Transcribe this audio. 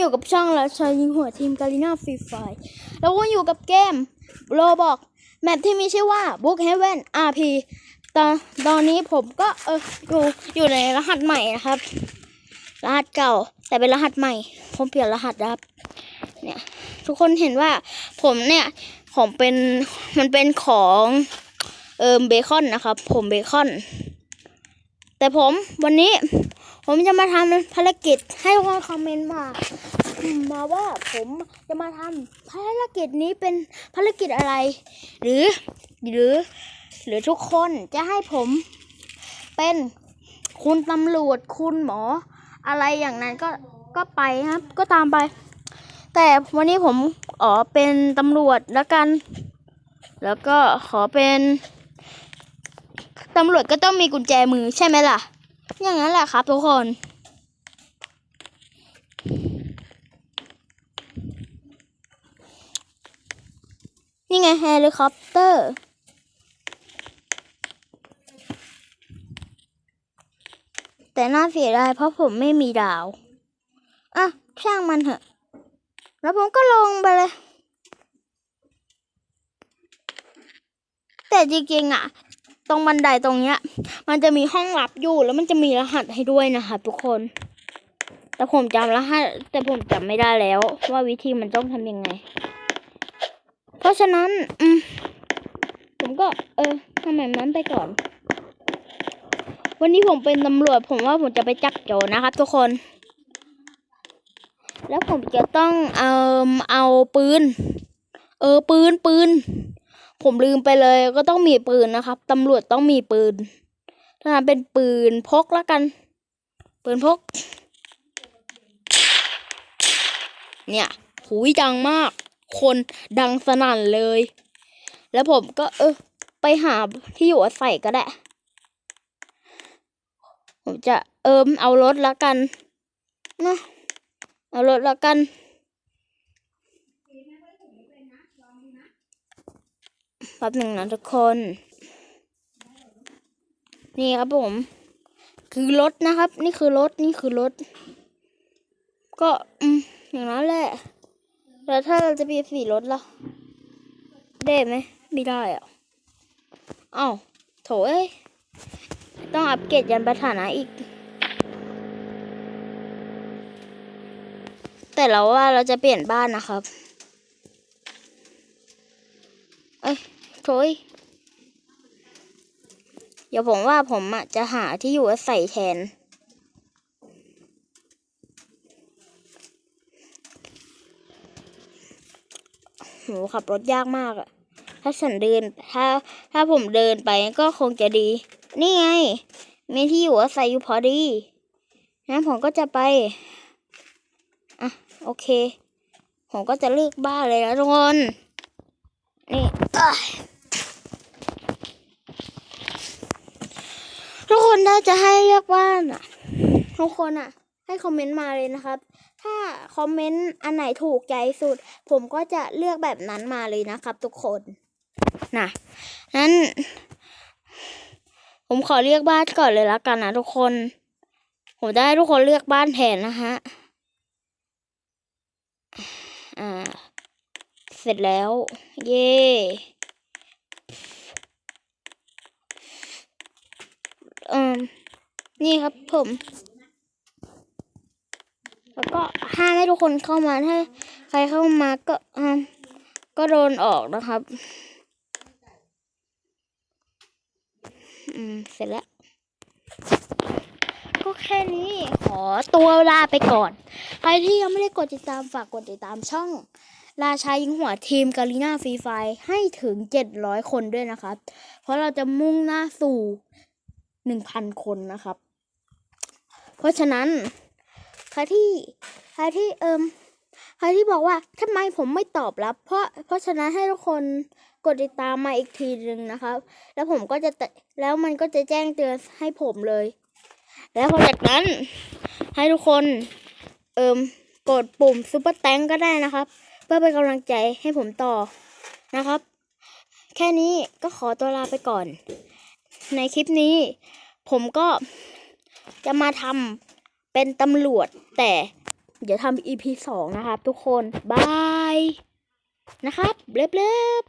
อยู่กับช่องราชายิงหัวทีมกาลิน่าฟรีไฟแล้วก็อยู่กับเกมโรบอกแมปที่มีชื่อว่า Book Heaven RP ตอนตอนนี้ผมก็เอออยู่อยู่ในรหัสใหม่นะครับ รหัสเก่า แต่เป็นรหัสใหม่ ผมเปลี่ยนรหัสครับ เนี่ย ทุกคนเห็นว่าผมเนี่ยผมเป็นมันเป็นของเอิมเบคอนนะครับ ผมเบคอน แต่ผมวันนี้ผมจะมาทำภารกิจให้ทุกคนคอมเมนต์มา มาว่าผมจะมาทำภารกิจนี้เป็นภารกิจอะไร หรือ หรือ หรือทุกคนจะให้ผมเป็นคุณตำรวจคุณหมอ อะไรอย่างนั้นก็ก็ไปครับ ก็ตามไป แต่วันนี้ผมอ๋อเป็นตำรวจแล้วกัน แล้วก็ขอเป็นตำรวจก็ต้องมีกุญแจมือใช่ไหมล่ะ อย่างนั้นแหละครับทุกคน นี่ไงเฮลิคอปเตอร์ แต่น่าเสียดายเพราะผมไม่มีดาว อะ ช่างมันเถอะ แล้วผมก็ลงไปเลย แต่จริงๆอะ ตรงบันไดตรงเนี้ย มันจะมีห้องลับอยู่แล้วมันจะมีรหัสให้ด้วยนะคะทุกคน แต่ผมจำรหัสแต่ผมจำไม่ได้แล้ว ว่าวิธีมันต้องทำยังไง เพราะฉะนั้น อืมผมก็ เออทำแบบนั้นไปก่อน วันนี้ผมเป็นตำรวจ ผมว่าผมจะไปจับโจรนะครับ ทุกคน แล้วผมจะต้องเอาเอาปืน เออ ปืนปืน ผมลืมไปเลย ก็ต้องมีปืนนะครับตำรวจต้องมีปืน ถ้าเป็นปืนพกแล้วกัน ปืนพก เนี่ยหูยดังมาก คนดังสนั่นเลย แล้วผมก็เออ ไปหาที่อยู่อาศัยก็ได้ ผมจะเอิมเอารถแล้วกันนะเอารถแล้วกัน แป๊บหนึ่งนะทุกคน นี่ครับผม คือรถนะครับ นี่คือรถ นี่คือรถ ก็ อืมอย่างนั้นแหละ แล้วถ้าเราจะเปลี่ยนสีรถล่ะ ได้ไหม ไม่ได้อะอ้าวโถเอ้ย ต้องอัปเกรดยันประฐานะอีก แต่เราว่าเราจะเปลี่ยนบ้านนะครับ เอ้ยโถยเดี๋ยวผมว่าผมอะจะหาที่อยู่อาศัยแทน โหขับรถยากมากอะถ้าฉันเดิน ถ้า ถ้าผมเดินไปก็คงจะดี นี่ไง มีที่อยู่อาศัยอยู่พอดี งั้นผมก็จะไป อะ โอเค ผมก็จะเลือกบ้านเลยนะทุกคน นี่ทุกคนถ้าจะให้เลือกบ้านอะทุกคนอะ ให้คอมเมนต์มาเลยนะครับ ถ้าคอมเมนต์อันไหนถูกใจสุด ผมก็จะเลือกแบบนั้นมาเลยนะครับ ทุกคนนะนั้นผมขอเลือกบ้านก่อนเลยละกันนะทุกคน ผมจะให้ทุกคนเลือกบ้านแทนนะฮะอ่า เสร็จแล้ว เย่อืมนี่ครับผม แล้วก็ห้ามให้ทุกคนเข้ามาถ้าใครเข้ามาก็อืมก็โดนออกนะครับ อืม เสร็จแล้ว ก็แค่นี้ขอตัวลาไปก่อน ใครที่ยังไม่ได้กดติดตามฝากกดติดตามช่อง ราชายิงหัวทีมกาลีนาฟรีไฟให้ถึงเจ็ดร้อยคนด้วยนะครับ เพราะเราจะมุ่งหน้าสู่หนึ่งพันคนนะครับ เพราะฉะนั้น ใครที่ใครที่เอิมใครที่บอกว่าทำไมผมไม่ตอบรับ เพราะเพราะฉะนั้นให้ทุกคนกดติดตามมาอีกทีหนึ่งนะครับ แล้วผมก็จะแตแล้วมันก็จะแจ้งเตือนให้ผมเลย แล้วพอจากนั้น ให้ทุกคน เอิมกดปุ่มซุปเปอร์แตงก็ได้นะครับ เพื่อเป็นกำลังใจให้ผมต่อนะครับ แค่นี้ก็ขอตัวลาไปก่อน ในคลิปนี้ ผมก็จะมาทำ เป็นตำรวจ แต่เดี๋ยวทำ EP สองนะครับ ทุกคน บาย นะครับเล็บ